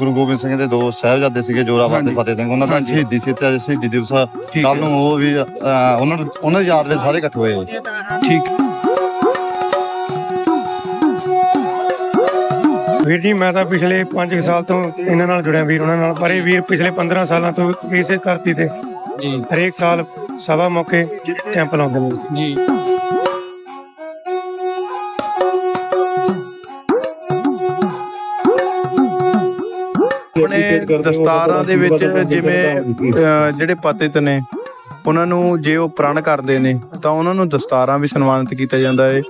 ਗੁਰੂ ਗੋਬਿੰਦ ਸਿੰਘ ਦੇ ਦੋ ਸਾਹਿਬਜ਼ਾਦੇ ਸੀਗੇ ਜੋਰਾਵਰ ਤੇ। ਫਤਿਹ ਸਿੰਘ। ਉਹਨਾਂ ਦਾ। ਸ਼ਹੀਦੀ ਸੀ ਤੇ ਅੱਜ ਸ਼ਹੀਦੀ ਦਿਵਸ। ਕੱਲ ਹੈ। ਨੂੰ ਉਹ ਵੀ ਉਹਨਾਂ ਨੂੰ ਉਹਨਾਂ ਦੀ ਯਾਦ ਵਿੱਚ ਸਾਰੇ ਇਕੱਠੇ ਹੋਏ। ਹੋਏ। ਠੀਕ। ਵੀਰ ਜੀ ਮੈਂ ਤਾਂ ਪਿਛਲੇ 5 ਸਾਲ ਤੋਂ ਇਹਨਾਂ ਨਾਲ ਜੁੜਿਆ ਵੀਰ ਉਹਨਾਂ ਨਾਲ। ਪਰ ਇਹ ਵੀਰ ਪਿਛਲੇ 15 ਸਾਲਾਂ ਤੋਂ ਇਸੇ ਧਰਤੀ ਤੇ। ਜੀ। ਹਰੇਕ ਸਾਲ ਸਭਾ ਮੌਕੇ ਕੈਂਪ ਲਾਉਂਦੇ ਨੇ। ਜੀ। ਦਸਤਾਰਾਂ ਦੇ ਵਿੱਚ ਜਿਵੇਂ ਜਿਹੜੇ ਪਤਿਤ ਨੇ ਉਹਨਾਂ ਨੂੰ ਜੇ ਉਹ ਪ੍ਰਣ ਕਰਦੇ ਨੇ ਤਾਂ ਉਹਨਾਂ ਨੂੰ ਦਸਤਾਰਾਂ ਵੀ ਸਨਮਾਨਿਤ ਕੀਤਾ ਜਾਂਦਾ ਹੈ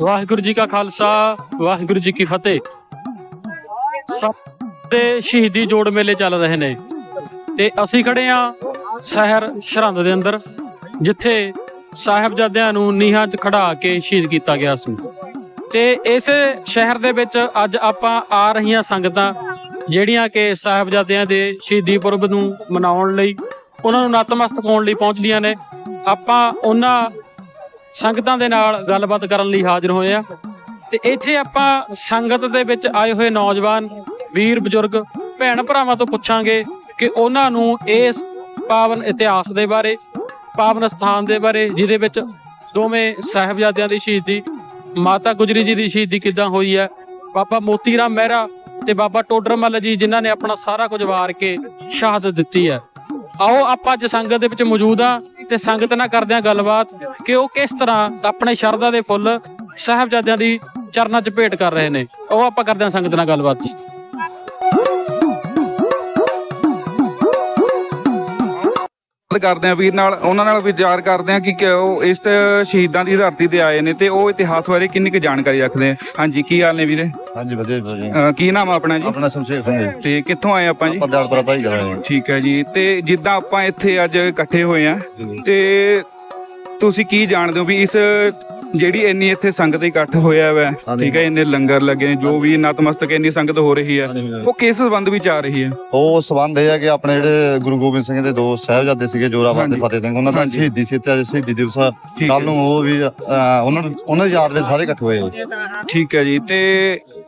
ਵਾਹਿਗੁਰੂ ਜੀ ਕਾ ਖਾਲਸਾ ਵਾਹਿਗੁਰੂ ਜੀ ਕੀ ਫਤਿਹ। ਸਭ ਦੇ ਸ਼ਹੀਦੀ ਜੋੜ ਮੇਲੇ ਚੱਲ ਰਹੇ ਨੇ। ਤੇ ਅਸੀਂ ਖੜੇ ਆ ਸ਼ਹਿਰ ਸਰਹੰਦ ਦੇ ਅੰਦਰ, ਜਿੱਥੇ ਸਾਹਿਬਜ਼ਾਦਿਆਂ ਨੂੰ ਨੀਹਾਂ 'ਚ ਖੜਾ ਕੇ ਸ਼ਹੀਦ ਕੀਤਾ ਗਿਆ ਸੀ। ਤੇ ਇਸੇ ਸ਼ਹਿਰ ਦੇ ਵਿੱਚ ਅੱਜ ਆਪਾਂ ਆ ਰਹੀਆਂ ਸੰਗਤਾਂ, ਜਿਹੜੀਆਂ ਕਿ ਸਾਹਿਬਜ਼ਾਦਿਆਂ ਦੇ ਸ਼ਹੀਦੀ ਪੁਰਬ ਨੂੰ ਮਨਾਉਣ ਲਈ, ਉਹਨਾਂ ਨੂੰ ਨਤਮਸਤਕ ਹੋਣ ਲਈ ਪਹੁੰਚਦੀਆਂ ਨੇ। ਆਪਾਂ ਉਹਨਾਂ ਸੰਗਤਾਂ ਦੇ ਨਾਲ ਗੱਲਬਾਤ ਕਰਨ ਲਈ ਹਾਜ਼ਰ ਹੋਏ ਆ ਤੇ ਇੱਥੇ ਆਪਾਂ ਸੰਗਤ ਦੇ ਵਿੱਚ ਆਏ ਹੋਏ ਨੌਜਵਾਨ, ਵੀਰ, ਬਜ਼ੁਰਗ ਭੈਣ ਭਰਾਵਾਂ ਤੋਂ ਪੁੱਛਾਂਗੇ ਕਿ ਉਹਨਾਂ ਨੂੰ ਇਸ ਪਾਵਨ ਇਤਿਹਾਸ ਦੇ ਬਾਰੇ, ਪਾਵਨ ਸਥਾਨ ਦੇ ਬਾਰੇ, ਜਿਹਦੇ ਵਿੱਚ ਦੋਵੇਂ ਸਾਹਿਬਜ਼ਾਦਿਆਂ ਦੀ ਸ਼ਹੀਦੀ, ਮਾਤਾ ਗੁਜਰੀ ਜੀ ਦੀ ਸ਼ਹੀਦੀ ਕਿੱਦਾਂ ਹੋਈ ਹੈ, ਬਾਬਾ ਮੋਤੀ ਰਾਮ ਮਹਿਰਾ ਤੇ ਬਾਬਾ ਟੋਡਰ ਮੱਲ ਜੀ, ਜਿਨ੍ਹਾਂ ਨੇ ਆਪਣਾ ਸਾਰਾ ਕੁਝ ਵਾਰ ਕੇ ਸ਼ਹਾਦਤ ਦਿੱਤੀ ਹੈ। ਆਓ ਆਪਾਂ ਅੱਜ ਸੰਗਤ ਦੇ ਵਿੱਚ ਮੌਜੂਦ ਆ ਤੇ ਸੰਗਤ ਨਾਲ ਕਰਦੇ ਆ ਗੱਲਬਾਤ ਕਿ ਉਹ ਕਿਸ ਤਰ੍ਹਾਂ ਆਪਣੇ ਸ਼ਰਧਾ ਦੇ ਫੁੱਲ ਸਾਹਿਬਜ਼ਾਦਿਆਂ ਦੀ ਚਰਨਾਂ 'ਚ ਭੇਟ ਕਰ ਰਹੇ ਨੇ। ਉਹ ਆਪਾਂ ਕਰਦੇ ਆ ਸੰਗਤ ਨਾਲ ਗੱਲਬਾਤ ਜੀ। ਗੱਲ ਕਰਦੇ ਆ ਵੀਰ ਨਾਲ ਉਹਨਾਂ ਨਾਲ ਵਿਚਾਰ ਕਰਦੇ ਆ ਕਿ ਕਿ ਉਹ ਇਸ ਸ਼ਹੀਦਾਂ ਦੀ ਧਰਤੀ ਤੇ ਆਏ ਨੇ ਤੇ ਉਹ ਇਤਿਹਾਸ ਬਾਰੇ ਕਿੰਨੀ ਕੁ ਜਾਣਕਾਰੀ ਰੱਖਦੇ ਆ? ਹਾਂਜੀ ਕੀ ਹਾਲ ਨੇ ਵੀਰੇ? ਹਾਂਜੀ ਵਧੀਆ ਅਹ, ਕੀ ਨਾਮ ਆ ਆਪਣਾ ਜੀ? ਆਪਣਾ ਸ਼ਮਸ਼ੇਰ ਸਿੰਘ ਜੀ। ਤੇ ਕਿੱਥੋਂ ਆਏ ਆਪਾਂ ਜੀ? ਆਪਾਂ ਦਿਆਲਪੁਰਾ ਭਾਈ ਕਰਾਂਗੇ ਠੀਕ ਹੈ ਜੀ ਤੇ ਜਿੱਦਾਂ ਆਪਾਂ ਇੱਥੇ ਅੱਜ ਇਕੱਠੇ ਹੋਏ ਆ ਤੇ ਤੁਸੀਂ ਕੀ ਜਾਣਦੇ ਹੋ ਵੀ ਇਸ ਜਿਹੜੀ ਇੰਨੀ ਇੱਥੇ ਸੰਗਤ ਇਕੱਠ ਹੋਇਆ ਵਾ। ਠੀਕ ਹੈ ਇੰਨੇ ਲੰਗਰ ਲੱਗੇ ਨੇ, ਜੋ ਵੀ ਨਤਮਸਤਕ ਇੰਨੀ ਸੰਗਤ ਹੋ ਰਹੀ ਹੈ ਉਹ ਕਿਸ ਸੰਬੰਧ ਵਿੱਚ ਆ ਰਹੀ ਹੈ ਉਹ ਸਬੰਧ ਇਹ ਹੈ ਕਿ ਆਪਣੇ ਜਿਹੜੇ ਗੁਰੂ ਗੋਬਿੰਦ ਸਿੰਘ ਦੇ ਦੋ ਸਾਹਿਬਜ਼ਾਦੇ ਸੀਗੇ ਜੋਰਾਵਰ ਤੇ ਹਾਂਜੀ। ਫਤਿਹ ਸਿੰਘ ਉਹਨਾਂ ਦਾ ਹਾਂਜੀ। ਸ਼ਹੀਦੀ ਸੀ ਤੇ ਅੱਜ ਸ਼ਹੀਦੀ ਦਿਵਸ ਠੀਕ ਕੱਲ ਹੈ ਨੂੰ ਉਹ ਵੀ ਉਹਨਾਂ ਨੂੰ ਉਹਨਾਂ ਦੀ ਯਾਦ ਵਿੱਚ ਸਾਰੇ ਇਕੱਠੇ ਹੋਏ ਹੋਏ। ਠੀਕ ਹੈ ਜੀ ਤੇ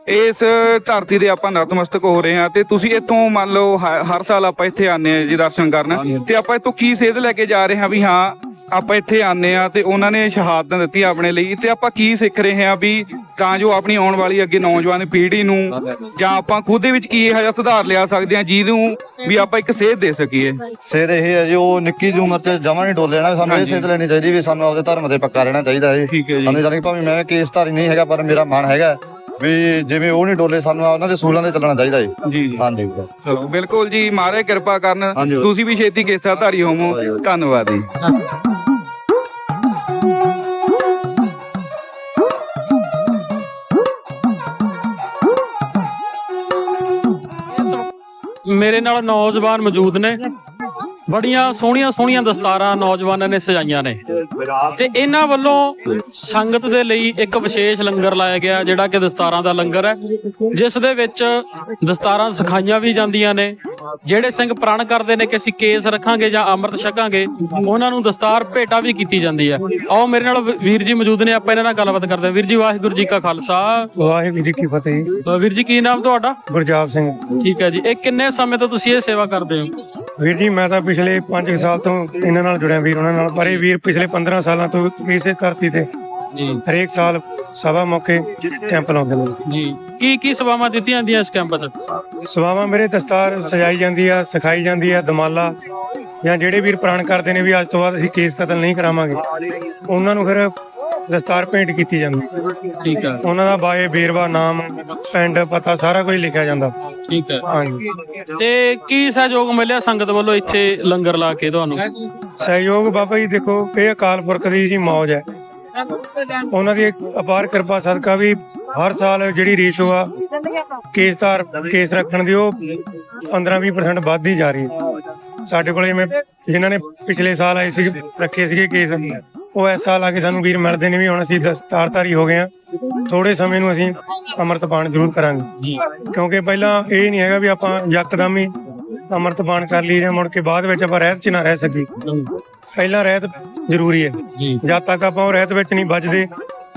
ਇਸ ਧਰਤੀ ਦੇ ਆਪਾਂ ਨਤਮਸਤਕ ਹੋ ਰਹੇ ਹਾਂ ਤੇ ਤੁਸੀਂ ਇੱਥੋਂ ਮੰਨ ਲਓ ਹ- ਹਰ ਸਾਲ ਆਪਾਂ ਇੱਥੇ ਆਨੇ ਆ ਜੀ ਦਰਸ਼ਨ ਕਰਨ। ਤੇ ਆਪਾਂ ਇੱਥੋਂ ਕੀ ਸੇਧ ਲੈ ਕੇ ਜਾ ਰਹੇ ਹਾਂ ਵੀ ਹਾਂ ਆਪਾਂ ਇੱਥੇ ਆਨੇ ਆ ਤੇ ਉਹਨਾਂ ਨੇ ਸ਼ਹਾਦਤਾਂ ਦਿੱਤੀਆਂ ਆਪਣੇ ਲਈ ਤੇ ਆਪਾਂ ਕੀ ਸਿੱਖ ਰਹੇ ਹਾਂ ਵੀ ਤਾਂ ਜੋ ਆਪਣੀ ਆਉਣ ਵਾਲੀ ਅੱਗੇ ਨੌਜਵਾਨ ਪੀੜ੍ਹੀ ਨੂੰ ਜਾਂ ਆਪਾਂ ਖੁਦ ਦੇ ਵਿੱਚ ਕੀ ਇਹੋ ਜਿਹਾ ਸੁਧਾਰ ਲਿਆ ਸਕਦੇ ਹਾਂ ਜਿਹਨੂੰ ਵੀ ਆਪਾਂ ਇੱਕ ਸੇਧ ਦੇ ਸਕੀਏ। ਸਿਰ ਇਹ ਹੈ ਜੀ ਉਹ ਨਿੱਕੀ ਜਿਹੀ ਉਮਰ 'ਚ ਜਮਾਂ ਨਹੀਂ ਡੋਲੇ ਨਾ ਸਾਨੂੰ ਇਹ। ਸਿੱਧ ਲੈਣੀ ਚਾਹੀਦੀ ਵੀ ਸਾਨੂੰ ਆਪਦੇ ਧਰਮ ਤੇ ਪੱਕਾ ਰਹਿਣਾ ਚਾਹੀਦਾ ਹੈ ਠੀਕ ਹੈ ਜੀ। ਸਾਨੂੰ ਜਾਣੀ ਕਿ ਭਾਵੇਂ ਮੈਂ ਕੇਸ ਧਾਰੀ ਨਹੀਂ ਹੈਗਾ ਪਰ ਮੇਰਾ ਮਨ ਹੈਗਾ ਵੀ ਜਿਵੇਂ ਉਹ ਨਹੀਂ ਡੋਲੇ ਸਾਨੂੰ ਉਹਨਾਂ ਦੇ ਸੂਲਾਂ ਤੇ ਚੱਲਣਾ ਚਾਹੀਦਾ ਹੈ ਜੀ ਜੀ। ਹਾਂਜੀ। ਚਲੋ ਬਿਲਕੁਲ ਜੀ ਮਹਾਰਾਜ ਕਿਰਪਾ ਕਰਨ। ਤੁਸੀਂ ਵੀ ਛੇਤੀ ਕੇਸਾ ਧਾਰੀ ਹੋਵੋ ਧੰਨਵਾਦ ਜੀ। ਮੇਰੇ ਨਾਲ ਨੌਜਵਾਨ ਮੌਜੂਦ ਨੇ। ਬੜੀਆਂ ਸੋਹਣੀਆਂ ਸੋਹਣੀਆਂ ਦਸਤਾਰਾਂ ਨੌਜਵਾਨਾਂ ਨੇ ਸਜਾਈਆਂ ਨੇ। ਤੇ ਇਹਨਾਂ ਵੱਲੋਂ ਸੰਗਤ ਦੇ ਲਈ ਇੱਕ ਵਿਸ਼ੇਸ਼ ਲੰਗਰ ਲਾਇਆ ਗਿਆ, ਜਿਹੜਾ ਕਿ ਦਸਤਾਰਾਂ ਦਾ ਲੰਗਰ ਹੈ, ਜਿਸ ਦੇ ਵਿੱਚ ਦਸਤਾਰਾਂ ਸਿਖਾਈਆਂ ਵੀ ਜਾਂਦੀਆਂ ਨੇ। ਜਿਹੜੇ ਸਿੰਘ ਪ੍ਰਣ ਕਰਦੇ ਨੇ ਕਿ ਅਸੀਂ ਕੇਸ ਰੱਖਾਂਗੇ ਜਾਂ ਅੰਮ੍ਰਿਤ ਛਕਾਂਗੇ ਉਹਨਾਂ ਨੂੰ ਦਸਤਾਰ ਭੇਟਾ ਵੀ ਕੀਤੀ ਜਾਂਦੀ ਹੈ। ਆਓ ਮੇਰੇ ਨਾਲ ਵੀਰ ਜੀ ਮੌਜੂਦ ਨੇ ਆਪਾਂ ਇਹਨਾਂ ਨਾਲ ਗੱਲਬਾਤ ਕਰਦੇ ਹਾਂ। ਵੀਰ ਜੀ ਵਾਹਿਗੁਰੂ ਜੀ ਕਾ ਖਾਲਸਾ। ਵਾਹਿਗੁਰੂ ਜੀ ਕੀ ਫਤਿਹ ਵੀਰ ਜੀ ਕੀ ਨਾਮ ਤੁਹਾਡਾ? ਗੁਰਜਾਪ ਸਿੰਘ। ਠੀਕ ਹੈ ਜੀ। ਇਹ ਕਿੰਨੇ ਸਮੇਂ ਤੋਂ ਤੁਸੀਂ ਇਹ ਸੇਵਾ ਕਰਦੇ ਹੋ? ਵੀਰ ਜੀ ਮੈਂ ਤਾਂ ਪਿਛਲੇ 5 ਸਾਲ ਤੋਂ ਇਹਨਾਂ ਨਾਲ ਜੁੜਿਆ ਵੀਰ ਉਹਨਾਂ ਨਾਲ। ਪਰ ਇਹ ਵੀਰ ਪਿਛਲੇ 15 ਸਾਲਾਂ ਤੋਂ ਇਸੇ ਧਰਤੀ ਤੇ ਜੀ। ਹਰੇਕ ਸਾਲ ਸਭਾ ਮੌਕੇ ਕੈਂਪ ਲਾਉਂਦੇ ਨੇ। ਜੀ। ਕੀ ਕੀ ਸੇਵਾਵਾਂ ਦਿੱਤੀਆਂ ਜਾਂਦੀਆਂ ਇਸ ਕੈਂਪ 'ਚ ਸਵਾਵਾਂ ਮੇਰੇ ਦਸਤਾਰ ਸਜਾਈ ਜਾਂਦੀ ਆ ਸਿਖਾਈ ਜਾਂਦੀ ਆ ਦਮਾਲਾ ਜਾਂ ਜਿਹੜੇ ਵੀਰ ਪ੍ਰਾਣ ਕਰਦੇ ਨੇ ਵੀ ਅੱਜ ਤੋਂ ਬਾਅਦ ਅਸੀਂ ਕੇਸ ਕਤਲ ਨਹੀਂ ਕਰਾਵਾਂਗੇ। ਉਹਨਾਂ ਨੂੰ ਫਿਰ ਦਸਤਾਰ ਭੇਂਟ ਕੀਤੀ ਜਾਂਦੀ। ਠੀਕ ਹੈ ਉਹਨਾਂ ਦਾ ਬਾਏ ਬੇਰਵਾ ਨਾਮ ਪਿੰਡ ਪਤਾ ਸਾਰਾ ਕੁਝ ਲਿਖਿਆ ਜਾਂਦਾ। ਠੀਕ ਹੈ ਹਾਂਜੀ। ਤੇ ਕੀ ਸਹਿਯੋਗ ਮਿਲਿਆ ਸੰਗਤ ਵੱਲੋਂ ਇੱਥੇ ਲੰਗਰ ਲਾ ਕੇ ਤੁਹਾਨੂੰ? ਸਹਿਯੋਗ ਬਾਬਾ ਜੀ ਦੇਖੋ ਇਹ ਅਕਾਲ ਪੁਰਖ ਦੀ ਜੀ ਮੌਜ ਹੈ। ਉਹਨਾਂ ਦੀ ਅਪਾਰ ਕਿਰਪਾ ਸਦਕਾ ਵੀ ਹਰ ਸਾਲ ਜਿਹੜੀ ਰੇਸ਼ੋ ਆ ਕੇਸਦਾਰ ਕੇਸ ਰੱਖਣ ਦੀ ਉਹ 15-20% ਵੱਧਦੀ ਜਾ ਰਹੀ ਹੈ। ਸਾਡੇ ਕੋਲੇ ਜਿਵੇਂ ਜਿਨ੍ਹਾਂ ਨੇ ਪਿਛਲੇ ਸਾਲ ਆਏ ਸੀ, ਰੱਖੇ ਸੀਗੇ ਕੇਸ, ਉਹ ਇਸ ਸਾਲ ਆ ਕੇ ਸਾਨੂੰ ਵੀਰ ਮਿਲਦੇ ਨੇ ਵੀ ਹੁਣ ਅਸੀਂ ਦਸਤਾਰਧਾਰੀ ਹੋ ਗਏ ਆ ਥੋੜੇ ਸਮੇਂ ਨੂੰ ਅਸੀਂ ਅੰਮ੍ਰਿਤਪਾਨ ਜ਼ਰੂਰ ਕਰਾਂਗੇ। ਕਿਉਂਕਿ ਪਹਿਲਾਂ ਇਹ ਨਹੀਂ ਹੈਗਾ ਵੀ ਆਪਾਂ ਯਕਦਮ ਹੀ ਅੰਮ੍ਰਿਤਪਾਨ ਕਰ ਲਈ ਮੁੜ ਕੇ ਬਾਅਦ ਵਿੱਚ ਆਪਾਂ ਰਹਿਤ 'ਚ ਨਾ ਰਹਿ ਸਕੀ ਪਹਿਲਾਂ ਰਹਿਤ ਜ਼ਰੂਰੀ ਹੈ। ਜੀ। ਜਦ ਤੱਕ ਆਪਾਂ ਉਹ ਰਹਿਤ ਵਿੱਚ ਨਹੀਂ ਵੱਜਦੇ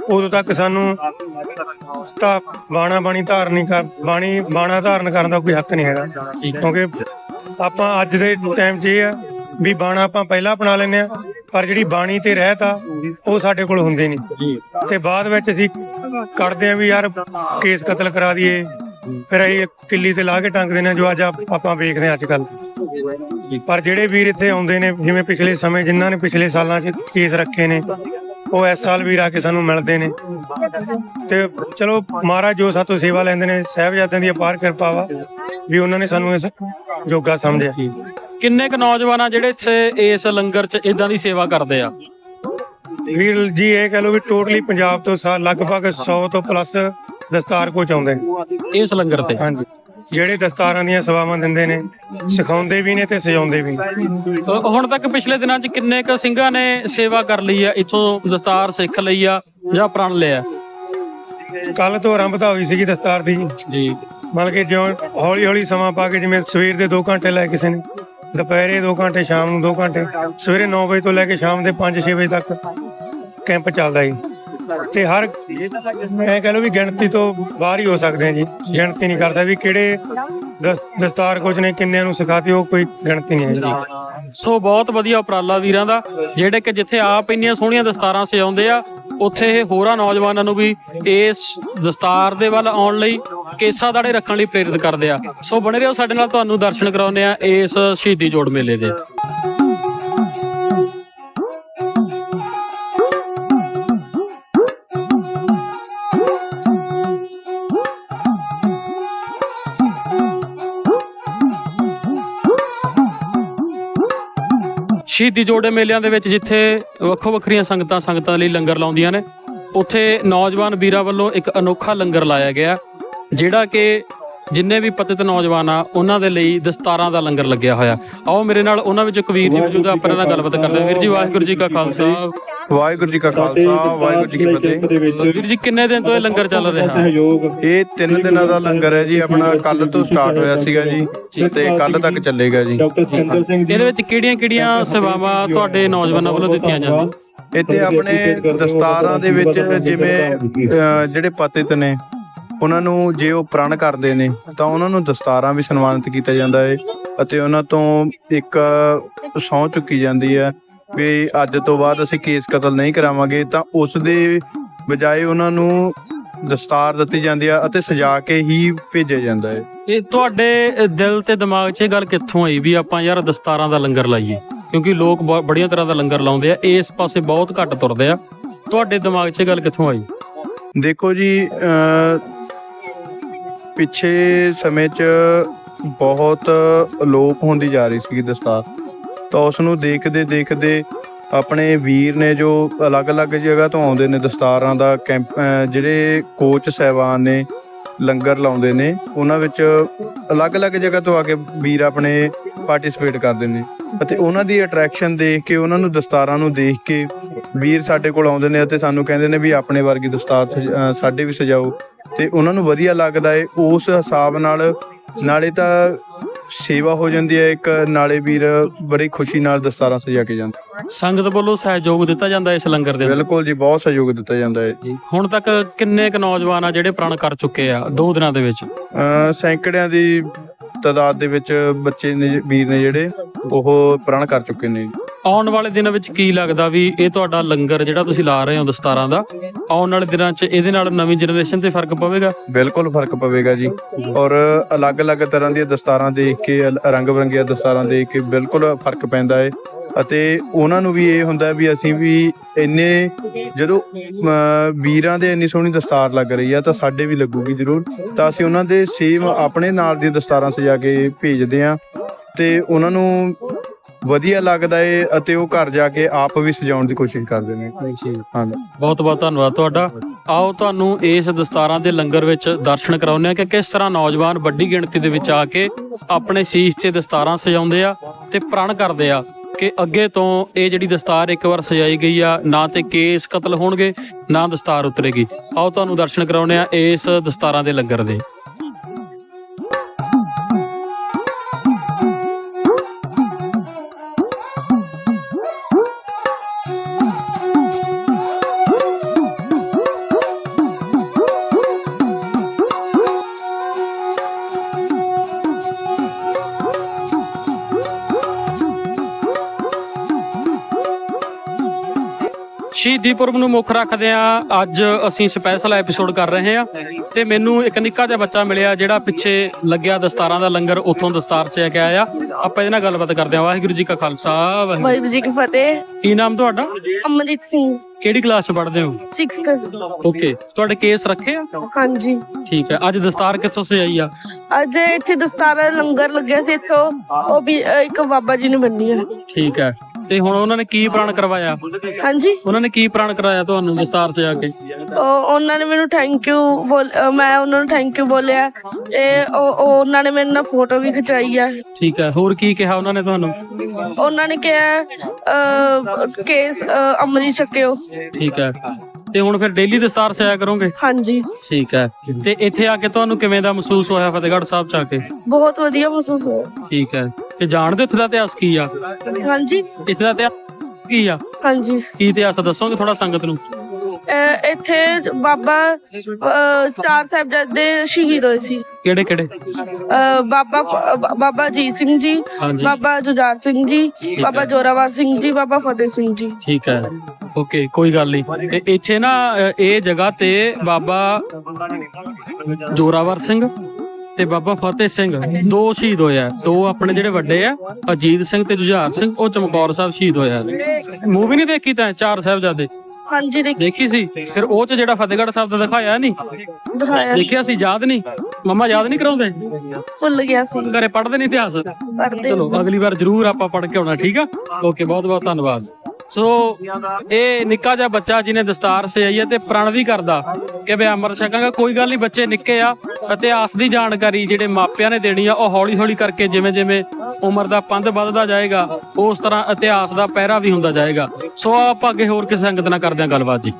ਉਦੋਂ ਤੱਕ ਸਾਨੂੰ ਤਾਂ ਬਾਣਾ ਬਾਣੀ ਧਾਰਨੀ ਕਰ ਬਾਣੀ ਬਾਣਾ ਧਾਰਨ ਕਰਨ ਦਾ ਕੋਈ ਹੱਕ ਨਹੀਂ ਹੈਗਾ। ਕਿਉਂਕਿ ਆਪਾਂ ਅੱਜ ਦੇ ਟਾਈਮ 'ਚ ਇਹ ਆ ਵੀ ਬਾਣਾ ਆਪਾਂ ਪਹਿਲਾਂ ਅਪਣਾ ਲੈਂਦੇ ਆ ਪਰ ਜਿਹੜੀ ਬਾਣੀ ਤੇ ਰਹਿਤ ਆ ਉਹ ਸਾਡੇ ਕੋਲ ਹੁੰਦੇ ਨਹੀਂ। ਤੇ ਬਾਅਦ ਵਿੱਚ ਅਸੀਂ ਕੱਢਦੇ ਆ ਵੀ ਯਾਰ ਕੇਸ ਕਤਲ ਕਰਾ ਦਈਏ ਫਿਰ ਅਸੀਂ ਕਿੱਲੀ ਤੇ ਲਾ ਕੇ ਟੰਗਦੇ ਨੇ ਜੋ ਅੱਜ ਆਪ- ਆਪਾਂ ਵੇਖਦੇ ਆ ਅੱਜ ਕੱਲ ਪਰ ਜਿਹੜੇ ਵੀਰ ਇੱਥੇ ਆਉਂਦੇ ਨੇ ਜਿਵੇਂ ਪਿਛਲੇ ਸਮੇਂ ਜਿਨ੍ਹਾਂ ਨੇ ਪਿਛਲੇ ਸਾਲਾਂ 'ਚ ਕੇਸ ਰੱਖੇ ਨੇ ਉਹ ਇਸ ਸਾਲ ਵੀਰ ਆ ਕੇ ਸਾਨੂੰ ਮਿਲਦੇ ਨੇ। ਤੇ ਚਲੋ ਮਹਾਰਾਜ ਜੋ ਸਾਤੋਂ ਸੇਵਾ ਲੈਂਦੇ ਨੇ ਸਾਹਿਬਜ਼ਾਦਿਆਂ ਦੀ ਅਪਾਰ ਕਿਰਪਾ ਵਾ ਵੀ ਉਹਨਾਂ ਨੇ ਸਾਨੂੰ ਇਸ ਜੋਗਾ ਸਮਝਿਆ। ਕਿੰਨੇ ਕੁ ਨੌਜਵਾਨ ਆ ਜਿਹੜੇ ਇੱਥੇ ਇਸ ਲੰਗਰ 'ਚ ਇਦਾਂ ਦੀ ਸੇਵਾ ਕਰਦੇ ਆ? ਵੀਰ ਜੀ ਇਹ ਕਹ ਲਓ ਵੀ ਟੋਟਲੀ ਪੰਜਾਬ ਤੋਂ ਸਾ ਲਗਭਗ 100 ਤੋਂ ਪਲੱਸ ਦਸਤਾਰ ਕੋਚ ਆਉਂਦੇ ਇਸ ਲੰਗਰ ਤੇ। ਹਾਂਜੀ। ਜਿਹੜੇ ਦਸਤਾਰਾਂ ਦੀਆਂ ਸੇਵਾਵਾਂ ਦਿੰਦੇ ਨੇ ਸਿਖਾਉਂਦੇ ਵੀ ਨੇ ਤੇ ਸਜਾਉਂਦੇ ਵੀ ਨੇ। ਹੁਣ ਤੱਕ ਪਿਛਲੇ ਦਿਨਾਂ 'ਚ ਕਿੰਨੇ ਕ ਸਿੰਘਾਂ ਨੇ ਸੇਵਾ ਕਰ ਲਈ ਆ ਇੱਥੋਂ ਦਸਤਾਰ ਸਿੱਖ ਲਈ ਆ ਜਾਂ ਪ੍ਰਣ ਲਿਆ? ਕੱਲ ਤੋਂ ਆਰੰਭਤਾ ਹੋਈ ਸੀਗੀ ਦਸਤਾਰ ਦੀ। ਜੀ। ਮਤਲਬ ਕਿ ਜਿਉਂ ਹੌਲੀ ਹੌਲੀ ਸਮਾਂ ਪਾ ਕੇ ਜਿਵੇਂ ਸਵੇਰ ਦੇ 2 ਘੰਟੇ ਲੈ ਕਿਸੇ ਨੇ ਦੁਪਹਿਰੇ 2 ਘੰਟੇ ਸ਼ਾਮ ਨੂੰ 2 ਘੰਟੇ ਸਵੇਰੇ 9 ਵਜੇ ਤੋਂ ਲੈ ਕੇ ਸ਼ਾਮ ਦੇ 5-6 ਵਜੇ ਤੱਕ ਕੈਂਪ ਚੱਲਦਾ ਜੀ ਤੇ ਹਰ ਮੈਂ ਕਹ ਲਓ ਵੀ ਗਿਣਤੀ ਤੋਂ ਬਾਹਰ ਹੀ ਹੋ ਸਕਦੇ ਆ ਜੀ। ਗਿਣਤੀ ਨਹੀਂ ਕਰਦਾ ਵੀ ਕਿਹੜੇ ਦਸ- ਦਸਤਾਰ ਕੋਚ ਨੇ ਕਿੰਨਿਆਂ ਨੂੰ ਸਿਖਾਤੀ ਉਹ ਕੋਈ ਗਿਣਤੀ ਨਹੀਂ ਹੈ ਜੀ। ਸੋ ਬਹੁਤ ਵਧੀਆ ਉਪਰਾਲਾ ਵੀਰਾਂ ਦਾ ਜਿਹੜੇ ਕਿ ਜਿੱਥੇ ਆਪ ਇੰਨੀਆਂ ਸੋਹਣੀਆਂ ਦਸਤਾਰਾਂ ਸਜਾਉਂਦੇ ਆ ਉੱਥੇ ਇਹ ਹੋਰਾਂ ਨੌਜਵਾਨਾਂ ਨੂੰ ਵੀ ਇਸ ਦਸਤਾਰ ਦੇ ਵੱਲ ਆਉਣ ਲਈ ਕੇਸਾ ਦਾੜੇ ਰੱਖਣ ਲਈ ਪ੍ਰੇਰਿਤ ਕਰਦੇ ਆ। ਸੋ ਬਣੇ ਰਹੋ ਸਾਡੇ ਨਾਲ ਤੁਹਾਨੂੰ ਦਰਸ਼ਨ ਕਰਾਉਂਦੇ ਆ ਇਸ ਸ਼ਹੀਦੀ ਜੋੜ ਮੇਲੇ ਦੇ। ਸ਼ਹੀਦੀ ਜੋੜੇ ਮੇਲਿਆਂ ਦੇ ਵਿੱਚ ਜਿੱਥੇ ਵੱਖੋ ਵੱਖਰੀਆਂ ਸੰਗਤਾਂ ਸੰਗਤਾਂ ਲਈ ਲੰਗਰ ਲਾਉਂਦੀਆਂ ਨੇ, ਉੱਥੇ ਨੌਜਵਾਨ ਵੀਰਾਂ ਵੱਲੋਂ ਇੱਕ ਅਨੋਖਾ ਲੰਗਰ ਲਾਇਆ ਗਿਆ, ਜਿਹੜਾ ਕਿ ਜਿੰਨੇ ਵੀ ਪਤਿਤ ਨੌਜਵਾਨ ਆ ਉਹਨਾਂ ਦੇ ਲਈ ਦਸਤਾਰਾਂ ਦਾ ਲੰਗਰ ਲੱਗਿਆ ਹੋਇਆ। ਆਓ ਮੇਰੇ ਨਾਲ ਉਹਨਾਂ ਵਿੱਚ ਇੱਕ ਵੀਰ ਜੀ ਮੌਜੂਦ ਆ ਆਪਾਂ ਇਹਨਾਂ ਨਾਲ ਗੱਲਬਾਤ ਕਰਦੇ ਹਾਂ। ਵੀਰ ਜੀ ਵਾਹਿਗੁਰੂ ਜੀ ਕਾ ਖਾਲਸਾ। ਵਾਹਿਗੁਰੂ ਜੀ ਕਾ ਖਾਲਸਾ ਵਾਹਿਗੁਰੂ ਜੀ ਕੀ ਫਤਿਹ। ਵੀਰ ਜੀ ਕਿੰਨੇ ਦਿਨ ਤੋਂ ਇਹ ਲੰਗਰ ਚੱਲ ਰਿਹਾ? ਇਹ ਤਿੰਨ ਦਿਨਾਂ ਦਾ ਲੰਗਰ ਹੈ ਜੀ ਆਪਣਾ ਕੱਲ ਤੋਂ ਸਟਾਰਟ ਹੋਇਆ ਸੀਗਾ ਜੀ ਤੇ ਕੱਲ ਤੱਕ ਚੱਲੇਗਾ ਜੀ। ਇਹਦੇ ਵਿੱਚ ਕਿਹੜੀਆਂ-ਕਿਹੜੀਆਂ ਸੇਵਾਵਾਂ ਤੁਹਾਡੇ ਨੌਜਵਾਨਾਂ ਵੱਲੋਂ ਦਿੱਤੀਆਂ ਜਾਂਦੀਆਂ ਇੱਥੇ ਆਪਣੇ ਦਸਤਾਰਾਂ ਦੇ ਵਿੱਚ ਜਿਵੇਂ ਜਿਹੜੇ ਪਤਿਤ ਨੇ ਉਹਨਾਂ ਨੂੰ ਜੇ ਉਹ ਪ੍ਰਣ ਕਰਦੇ ਨੇ ਤਾਂ ਉਹਨਾਂ ਨੂੰ ਦਸਤਾਰਾਂ ਵੀ ਸਨਮਾਨਿਤ ਕੀਤਾ ਜਾਂਦਾ ਹੈ ਅਤੇ ਉਹਨਾਂ ਤੋਂ ਇੱਕ ਸਹੁੰ ਚੁੱਕੀ ਜਾਂਦੀ ਹੈ ਵੀ ਅੱਜ ਤੋਂ ਬਾਅਦ ਅਸੀਂ ਕੇਸ ਕਤਲ ਨਹੀਂ ਕਰਾਵਾਂਗੇ ਤਾਂ ਉਸ ਦੇ ਬਜਾਏ ਉਹਨਾਂ ਨੂੰ ਦਸਤਾਰ ਦਿੱਤੀ ਜਾਂਦੀ ਹੈ ਅਤੇ ਸਜਾ ਕੇ ਹੀ ਭੇਜਿਆ ਜਾਂਦਾ ਹੈ ਇਹ ਤੁਹਾਡੇ ਦਿਲ ਤੇ ਦਿਮਾਗ 'ਚ ਇਹ ਗੱਲ ਕਿੱਥੋਂ ਆਈ ਵੀ ਆਪਾਂ ਯਾਰ ਦਸਤਾਰਾਂ ਦਾ ਲੰਗਰ ਲਾਈਏ? ਕਿਉਂਕਿ ਲੋਕ ਬੜੀਆਂ ਤਰ੍ਹਾਂ ਦਾ ਲੰਗਰ ਲਾਉਂਦੇ ਆ ਇਸ ਪਾਸੇ ਬਹੁਤ ਘੱਟ ਤੁਰਦੇ ਆ। ਤੁਹਾਡੇ ਦਿਮਾਗ 'ਚ ਇਹ ਗੱਲ ਕਿੱਥੋਂ ਆਈ? ਦੇਖੋ ਜੀ ਪਿੱਛੇ ਸਮੇਂ 'ਚ ਬਹੁਤ ਅਲੋਪ ਹੁੰਦੀ ਜਾ ਰਹੀ ਸੀ ਦਸਤਾਰ। ਤਾਂ ਉਸ ਨੂੰ ਦੇਖਦੇ ਦੇਖਦੇ ਆਪਣੇ ਵੀਰ ਨੇ ਜੋ ਅਲੱਗ-ਅਲੱਗ ਜਗ੍ਹਾ ਤੋਂ ਆਉਂਦੇ ਨੇ ਦਸਤਾਰਾਂ ਦਾ ਕੈਂਪ ਜਿਹੜੇ ਕੋਚ ਸਹਿਬਾਨ ਨੇ, ਲੰਗਰ ਲਾਉਂਦੇ ਨੇ, ਉਹਨਾਂ ਵਿੱਚ ਅਲੱਗ-ਅਲੱਗ ਜਗ੍ਹਾ ਤੋਂ ਆ ਕੇ ਵੀਰ ਆਪਣੇ ਪਾਰਟਿਸਿਪੇਟ ਕਰਦੇ ਨੇ। ਅਤੇ ਉਹਨਾਂ ਦੀ ਅਟਰੈਕਸ਼ਨ ਦੇਖ ਕੇ, ਉਹਨਾਂ ਨੂੰ ਦਸਤਾਰਾਂ ਨੂੰ ਦੇਖ ਕੇ ਵੀਰ ਸਾਡੇ ਕੋਲ ਆਉਂਦੇ ਨੇ ਅਤੇ ਸਾਨੂੰ ਕਹਿੰਦੇ ਨੇ ਵੀ ਆਪਣੇ ਵਰਗੀ ਦਸਤਾਰ ਸਜ- ਸਾਡੇ ਵੀ ਸਜਾਓ। ਤੇ ਉਹਨਾਂ ਨੂੰ ਵਧੀਆ ਲੱਗਦਾ ਏ ਉਸ ਹਿਸਾਬ ਨਾਲ ਨਾਲੇ ਤਾਂ ਸੇਵਾ ਹੋ ਜਾਂਦੀ ਹੈ ਇੱਕ ਨਾਲੇ ਵੀਰ ਬੜੀ ਖੁਸ਼ੀ ਨਾਲ ਦਸਤਾਰਾਂ ਸਜਾ ਕੇ ਜਾਂਦੇ ਸੰਗਤ ਵੱਲੋਂ ਸਹਿਯੋਗ ਦਿੱਤਾ ਜਾਂਦਾ ਇਸ ਲੰਗਰ ਦੇ ਬਿਲਕੁਲ ਜੀ ਬਹੁਤ ਸਹਿਯੋਗ ਦਿੱਤਾ ਜਾਂਦਾ ਹੈ ਹੁਣ ਤੱਕ ਕਿੰਨੇ ਕੁ ਨੌਜਵਾਨ ਆ ਜਿਹੜੇ ਪ੍ਰਣ ਕਰ ਚੁੱਕੇ ਆ ਦੋ ਦਿਨਾਂ ਦੇ ਵਿੱਚ? ਸੈਂਕੜਿਆਂ ਦੀ ਤਾਦਾਦ ਦੇ ਵਿੱਚ ਬੱਚੇ ਨੇ ਵੀਰ ਨੇ ਜਿਹੜੇ ਉਹ ਪ੍ਰਣ ਕਰ ਚੁੱਕੇ ਨੇ ਆਉਣ ਵਾਲੇ ਦਿਨਾਂ ਵਿੱਚ ਕੀ ਲੱਗਦਾ ਵੀ ਇਹ ਤੁਹਾਡਾ ਲੰਗਰ ਜਿਹੜਾ ਤੁਸੀਂ ਲਾ ਰਹੇ ਹੋ ਦਸਤਾਰਾਂ ਦਾ ਆਉਣ ਵਾਲੇ ਦਿਨਾਂ 'ਚ ਇਹਦੇ ਨਾਲ ਨਵੀਂ ਜਨਰੇਸ਼ਨ ਤੇ ਫ਼ਰਕ ਪਵੇਗਾ? ਬਿਲਕੁਲ ਫ਼ਰਕ ਪਵੇਗਾ ਜੀ। ਔਰ ਅਲੱਗ-ਅਲੱਗ ਤਰ੍ਹਾਂ ਦੀਆਂ ਦਸਤਾਰਾਂ ਦੇਖ ਕੇ ਰੰਗ-ਬਰੰਗੀਆਂ ਦਸਤਾਰਾਂ ਦੇਖ ਕੇ ਬਿਲਕੁਲ ਫ਼ਰਕ ਪੈਂਦਾ ਹੈ ਅਤੇ ਉਹਨਾਂ ਨੂੰ ਵੀ ਇਹ ਹੁੰਦਾ ਵੀ ਅਸੀਂ ਵੀ ਇੰਨੇ ਜਦੋਂ ਅਮ, ਵੀਰਾਂ ਦੇ ਇੰਨੀ ਸੋਹਣੀ ਦਸਤਾਰ ਲੱਗ ਰਹੀ ਆ ਤਾਂ ਸਾਡੇ ਵੀ ਲੱਗੂਗੀ ਜ਼ਰੂਰ। ਤਾਂ ਅਸੀਂ ਉਹਨਾਂ ਦੇ ਸੇਮ ਆਪਣੇ ਨਾਲ ਦੀਆਂ ਦਸਤਾਰਾਂ ਸਜਾ ਕੇ ਭੇਜਦੇ ਆ। ਤੇ ਉਹਨਾਂ ਨੂੰ ਵਧੀਆ ਲੱਗਦਾ ਏ ਅਤੇ ਉਹ ਘਰ ਜਾ ਕੇ ਆਪ ਵੀ ਸਜਾਉਣ ਦੀ ਕੋਸ਼ਿਸ਼ ਕਰਦੇ ਨੇ। ਹਾਂਜੀ। ਬਹੁਤ ਬਹੁਤ ਧੰਨਵਾਦ ਤੁਹਾਡਾ। ਆਓ ਤੁਹਾਨੂੰ ਇਸ ਦਸਤਾਰਾਂ ਦੇ ਲੰਗਰ ਵਿੱਚ ਦਰਸ਼ਨ ਕਰਾਉਂਦੇ ਆ ਕਿ ਕਿਸ ਤਰ੍ਹਾਂ ਨੌਜਵਾਨ ਵੱਡੀ ਗਿਣਤੀ ਦੇ ਵਿੱਚ ਆ ਕੇ ਆਪਣੇ ਸੀਸ ਤੇ ਦਸਤਾਰਾਂ ਸਜਾਉਂਦੇ ਆ ਤੇ ਪ੍ਰਣ ਕਰਦੇ ਆ ਕਿ ਅੱਗੇ ਤੋਂ ਇਹ ਜਿਹੜੀ ਦਸਤਾਰ ਇੱਕ ਵਾਰ ਸਜਾਈ ਗਈ ਆ, ਨਾ ਤੇ ਕੇਸ ਕਤਲ ਹੋਣਗੇ, ਨਾ ਦਸਤਾਰ ਉਤਰੇਗੀ। ਆਓ ਤੁਹਾਨੂੰ ਦਰਸ਼ਨ ਕਰਾਉਂਦੇ ਆ ਇਸ ਦਸਤਾਰਾਂ ਦੇ ਲੰਗਰ ਦੇ। ਸ਼ਹੀਦੀ ਪੁਰਬ ਨੂੰ ਮੁੱਖ ਰੱਖਦੇ ਆ ਅੱਜ ਅਸੀਂ ਸਪੈਸ਼ਲ ਐਪੀਸੋਡ ਕਰ ਰਹੇ ਆ ਤੇ ਮੈਨੂੰ ਇੱਕ ਨਿੱਕਾ ਜਿਹਾ ਬੱਚਾ ਮਿਲਿਆ ਜਿਹੜਾ ਪਿੱਛੇ ਲੱਗਿਆ ਦਸਤਾਰਾਂ ਦਾ ਲੰਗਰ ਉੱਥੋਂ ਦਸਤਾਰ ਸੇ ਕੇ ਆਇਆ। ਆਪਾਂ ਇਹਦੇ ਨਾਲ ਗੱਲਬਾਤ ਕਰਦੇ ਆ ਵਾਹਿਗੁਰੂ ਜੀ ਕਾ ਖਾਲਸਾ ਵਾਹਿਗੁਰੂ ਜੀ ਕੀ ਫਤਿਹ। ਕੀ ਨਾਮ ਤੁਹਾਡਾ? ਅਮਨਜੀਤ ਸਿੰਘ। ਕਿਹੜੀ ਕਲਾਸ ਚ ਪੜ੍ਹਦੇ ਹੋ? 6th ਓਕੇ ਤੁਹਾਡੇ ਕੇਸ ਰੱਖੇ ਆ? ਹਾਂਜੀ। ਠੀਕ ਹੈ ਅੱਜ ਦਸਤਾਰ ਕਿੱਥੋਂ ਸੇ ਆਈ ਆ? ਅੱਜ ਇੱਥੇ ਦਸਤਾਰਾ ਲੰਗਰ ਲੱਗਿਆ ਸੀ ਇੱਥੋਂ। ਉਹ ਵੀ ਅ, ਇੱਕ ਬਾਬਾ ਜੀ ਨੇ ਬੰਨੀ ਹੈ ਠੀਕ ਹੈ। ਤੇ ਹੁਣ ਉਹਨਾਂ ਨੇ ਕੀ ਪ੍ਰਾਣ ਕਰਵਾਇਆ? ਹਾਂਜੀ। ਉਹਨਾਂ ਨੇ ਕੀ ਪ੍ਰਾਣ ਕਰਾਇਆ ਤੁਹਾਨੂੰ ਦਸਤਾਰ ਤੇ ਆ ਕੇ? ਉਹ ਉਹਨਾਂ ਨੇ ਮੈਨੂੰ ਥੈਂਕ ਯੂ ਬੋਲ ਅ, ਮੈਂ ਉਹਨਾਂ ਨੂੰ ਥੈਂਕ ਯੂ ਬੋਲਿਆ। ਇਹ ਉਹ ਉਹ ਉਹਨਾਂ ਨੇ ਮੇਰੇ ਨਾਲ ਫੋਟੋ ਵੀ ਖਿਚਾਈ ਆ। ਠੀਕ ਹੈ ਹੋਰ ਕੀ ਕਿਹਾ ਉਹਨਾਂ ਨੇ ਤੁਹਾਨੂੰ? ਉਹਨਾਂ ਨੇ ਕਿਹਾ ਅ, ਕੇਸ ਅ, ਅੰਮ੍ਰਿਤ ਛਕਿਓ। ਠੀਕ ਹੈ ਤੇ ਹੁਣ ਫਿਰ ਡੇਲੀ ਦਸਤਾਰ ਸਿਆ ਕਰੋਗੇ? ਹਾਂਜੀ। ਠੀਕ ਹੈ ਤੇ ਇੱਥੇ ਆ ਕੇ ਤੁਹਾਨੂੰ ਕਿਵੇਂ ਦਾ ਮਹਿਸੂਸ ਹੋਇਆ ਫਤਿਹਗੜ੍ਹ ਸਾਹਿਬ ਚ ਆ ਕੇ? ਬਹੁਤ ਵਧੀਆ ਮਹਿਸੂਸ ਹੋਇਆ। ਠੀਕ ਹੈ ਤੇ ਜਾਣਦੇ ਉੱਥੇ ਦਾ ਇਤਿਹਾਸ ਕੀ ਆ? ਹਾਂਜੀ। ਇੱਥੇ ਦਾ ਇਤਿਹਾਸ ਕੀ ਆ? ਹਾਂਜੀ। ਕੀ ਇਤਿਹਾਸ ਆ? ਦੱਸੋਗੇ ਥੋੜਾ ਸੰਗਤ ਨੂੰ? ਇੱਥੇ ਬਾਬਾ ਅ, ਚਾਰ ਸਾਹਿਬਜ਼ਾਦੇ ਸ਼ਹੀਦ ਹੋਏ ਸੀ। ਕਿਹੜੇ ਕਿਹੜੇ? ਬਾਬਾ ਬ- ਬਾਬਾ ਜੀਤ ਸਿੰਘ ਜੀ ਹਾਂਜੀ। ਬਾਬਾ ਜੁਝਾਰ ਸਿੰਘ ਜੀ ਬਾਬਾ ਜੋਰਾਵਰ ਸਿੰਘ ਜੀ ਬਾਬਾ ਫਤਿਹ ਸਿੰਘ ਜੀ। ਠੀਕ ਹੈ। ਓਕੇ ਕੋਈ ਗੱਲ ਨਹੀਂ। ਤੇ ਇੱਥੇ ਨਾ ਅ, ਇਹ ਜਗ੍ਹਾ ਤੇ ਬਾਬਾ ਜੋਰਾਵਰ ਸਿੰਘ ਤੇ ਬਾਬਾ ਫਤਿਹ ਸਿੰਘ ਦੋ ਸ਼ਹੀਦ ਹੋਇਆ ਦੋ ਆਪਣੇ ਜਿਹੜੇ ਵੱਡੇ ਆ ਅਜੀਤ ਸਿੰਘ ਤੇ ਜੁਝਾਰ ਸਿੰਘ ਉਹ ਚਮਕੌਰ ਸਾਹਿਬ ਸ਼ਹੀਦ ਹੋਇਆ ਮੂਵੀ ਨਹੀਂ ਦੇਖੀ ਤਾਂ ਚਾਰ ਸਾਹਿਬਜ਼ਾਦੇ? ਹਾਂਜੀ ਦੇਖ। ਸੀ? ਫਿਰ ਉਹ ਚ ਜਿਹੜਾ ਫਤਿਹਗੜ੍ਹ ਸਾਹਿਬ ਦਾ ਦਿਖਾਇਆ ਨਹੀਂ? ਦਿਖਾਇਆ ਦੇਖਿਆ ਸੀ ਯਾਦ ਨਹੀਂ? ਮੰਮਾ ਯਾਦ ਨਹੀਂ ਕਰਾਉਂਦੇ? ਭੁੱਲ ਗਿਆ ਸੀ। ਘਰੇ ਪੜ੍ਹਦੇ ਨਹੀਂ ਇਤਿਹਾਸ? ਚਲੋ ਅਗਲੀ ਵਾਰ ਜਰੂਰ ਆਪਾਂ ਪੜ੍ਹ ਕੇ ਆਉਣਾ ਠੀਕ ਆ? ਓਕੇ ਬਹੁਤ ਬਹੁਤ ਧੰਨਵਾਦ। ਸੋ ਇਹ ਨਿੱਕਾ ਜਿਹਾ ਬੱਚਾ ਜਿਹਨੇ ਦਸਤਾਰ ਸਜਾਈ ਹੈ ਤੇ ਪ੍ਰਣ ਵੀ ਕਰਦਾ ਕਿ ਵੀ ਅੰਮ੍ਰਿਤ ਛਕਾਂਗਾ ਕੋਈ ਗੱਲ ਨਹੀਂ, ਬੱਚੇ ਨਿੱਕੇ ਆ ਇਤਿਹਾਸ ਦੀ ਜਾਣਕਾਰੀ ਜਿਹੜੇ ਮਾਪਿਆਂ ਨੇ ਦੇਣੀ ਆ, ਉਹ ਹੌਲੀ ਹੌਲੀ ਕਰਕੇ ਜਿਵੇਂ ਜਿਵੇਂ ਉਮਰ ਦਾ ਪੰਧ ਵੱਧਦਾ ਜਾਏਗਾ, ਉਸ ਤਰ੍ਹਾਂ ਇਤਿਹਾਸ ਦਾ ਪਹਿਰਾ ਵੀ ਹੁੰਦਾ ਜਾਏਗਾ। ਸੋ ਆਪਾਂ ਅੱਗੇ ਹੋਰ ਕਿਸੇ ਸੰਗਤ ਨਾਲ ਕਰਦੇ ਹਾਂ ਗੱਲਬਾਤ ਜੀ।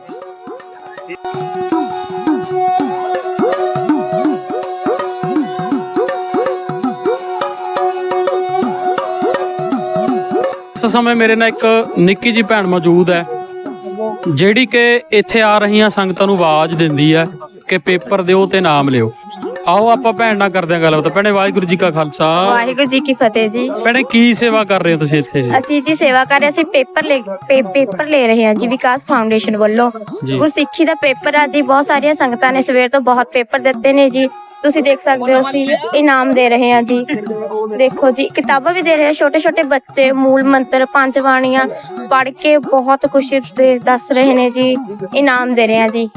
ਇਸ ਸਮੇਂ ਮੇਰੇ ਨਾਲ ਇੱਕ ਨਿੱਕੀ ਜੀ ਭੈਣ ਮੌਜੂਦ ਹੈ ਜਿਹੜੀ ਕਿ ਇੱਥੇ ਆ ਰਹੀਆਂ ਸੰਗਤਾਂ ਨੂੰ ਆਵਾਜ਼ ਦਿੰਦੀ ਹੈ ਕਿ ਪੇਪਰ ਦਿਓ ਤੇ ਨਾਮ ਲਿਓ। ਆਓ ਆਪਾਂ ਭੈਣ ਨਾਲ ਕਰਦੇ ਹਾਂ ਗੱਲਬਾਤ। ਭੈਣੇ ਵਾਹਿਗੁਰੂ ਜੀ ਕਾ ਖਾਲਸਾ। ਵਾਹਿਗੁਰੂ ਜੀ ਕੀ ਫਤਿਹ ਜੀ। ਭੈਣੇ ਕੀ ਸੇਵਾ ਕਰ ਰਹੇ ਹੋ ਤੁਸੀਂ ਇੱਥੇ? ਅਸੀਂ ਜੀ ਸੇਵਾ ਕਰ ਰਹੇ ਅਸੀਂ ਪੇਪਰ ਲੈ ਪੇਪਰ ਲੈ ਰਹੇ ਹਾਂ ਜੀ ਵਿਕਾਸ ਫਾਊਂਡੇਸ਼ਨ ਵੱਲੋਂ। ਜੀ। ਗੁਰਸਿੱਖੀ ਦਾ ਪੇਪਰ ਆ ਜੀ ਬਹੁਤ ਸਾਰੀਆਂ ਸੰਗਤਾਂ ਨੇ ਸਵੇਰ ਤੋਂ ਬਹੁਤ ਪੇਪਰ ਦਿੱਤੇ ਨੇ ਜੀ। ਤੁਸੀਂ ਦੇਖ ਸਕਦੇ ਹੋ ਅਸੀਂ ਇਨਾਮ ਦੇ ਰਹੇ ਹਾਂ ਜੀ। ਦੇਖੋ ਜੀ ਕਿਤਾਬਾਂ ਵੀ ਦੇ ਰਹੇ ਹਾਂ। ਛੋਟੇ ਛੋਟੇ ਬੱਚੇ ਮੂਲ ਮੰਤਰ ਪੰਜ ਬਾਣੀਆਂ ਪੜ੍ਹ ਕੇ ਬਹੁਤ ਕੁਝ ਦੱਸ ਰਹੇ ਨੇ ਜੀ ਇਨਾਮ ਦੇ ਰਹੇ ਹਾਂ ਜੀ।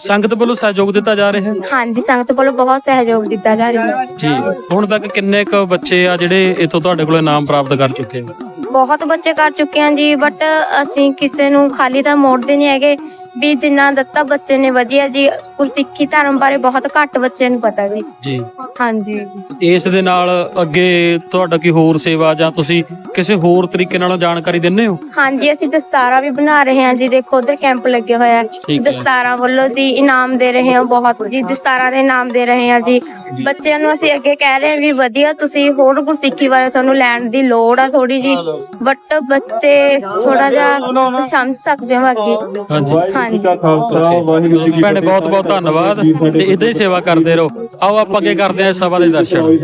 ਸੰਗਤ ਵੱਲੋਂ ਸਹਿਯੋਗ ਦਿੱਤਾ ਜਾ ਰਿਹਾ ਹੈ? ਹਾਂਜੀ ਸੰਗਤ ਵੱਲੋਂ ਬਹੁਤ ਸਹਿਯੋਗ ਦਿੱਤਾ ਜਾ ਰਿਹਾ ਹੈ। ਜੀ ਹੁਣ ਤੱਕ ਕਿੰਨੇ ਕੁ ਬੱਚੇ ਆ ਜਿਹੜੇ ਇੱਥੋਂ ਤੁਹਾਡੇ ਕੋਲ ਇਨਾਮ ਪ੍ਰਾਪਤ ਕਰ ਚੁੱਕੇ ਆ? ਬਹੁਤ ਬੱਚੇ ਕਰ ਚੁੱਕੇ ਹਾਂ ਜੀ ਬਟ ਅਸੀਂ ਕਿਸੇ ਨੂੰ ਖਾਲੀ ਤਾਂ ਮੋੜਦੇ ਨਹੀਂ ਹੈਗੇ ਵੀ ਜਿੰਨਾ ਦਿੱਤਾ ਬੱਚੇ ਨੇ ਵਧੀਆ ਜੀ ਗੁਰਸਿੱਖੀ ਧਰਮ ਬਾਰੇ ਬਹੁਤ ਘੱਟ ਬੱਚੇ ਨੂੰ ਪਤਾ ਜੀ ਜੀ। ਹਾਂਜੀ। ਇਸ ਦੇ ਨਾਲ ਅੱਗੇ ਤੁਹਾਡਾ ਕੀ ਹੋਰ ਸੇਵਾ ਜਾਂ ਤੁਸੀਂ ਕਿਸੇ ਹੋਰ ਤਰੀਕੇ ਨਾਲ ਜਾਣਕਾਰੀ ਦਿੰਦੇ ਹੋ? ਹਾਂਜੀ ਅਸੀਂ ਦਸਤਾਰਾ ਵੀ ਬਣਾ ਰਹੇ ਹਾਂ ਜੀ ਦੇਖੋ ਉਧਰ ਕੈਂਪ ਲੱਗਿਆ ਹੋਇਆ ਹੈ ਠੀਕ ਹੈ। ਦਸਤਾਰਾਂ ਵੱਲੋਂ ਜੀ ਇਨਾਮ ਦੇ ਰਹੇ ਹਾਂ ਬਹੁਤ ਜੀ ਦਸਤਾਰਾਂ ਦੇ ਇਨਾਮ ਦੇ ਰਹੇ ਹਾਂ ਜੀ। ਬੱਚਿਆਂ ਨੂੰ ਅਸੀਂ ਅੱਗੇ ਕਹਿ ਰਹੇ ਹਾਂ ਵੀ ਵਧੀਆ ਤੁਸੀਂ ਹੋਰ ਗੁਰਸਿੱਖੀ ਬਾਰੇ ਤੁਹਾਨੂੰ ਲੈਣ ਦੀ ਲੋੜ ਆ ਥੋੜੀ ਜੀ। ਬਟ ਬੱਚੇ ਥੋੜਾ ਜਿਹਾ ਸਮਝ ਸਕਦੇ ਹੋ ਬਾਕੀ ਹਾਂਜੀ। ਹਾਂਜੀ। ਭੈਣੇ ਬਹੁਤ ਬਹੁਤ ਧੰਨਵਾਦ। ਤੇ ਇਦਾਂ ਹੀ ਸੇਵਾ ਕਰਦੇ ਰਹੋ। ਆਓ ਆਪਾਂ ਅੱਗੇ ਕਰਦੇ ਹਾਂ ਇਸ ਸਭਾ ਦੇ ਦਰਸ਼ਨ।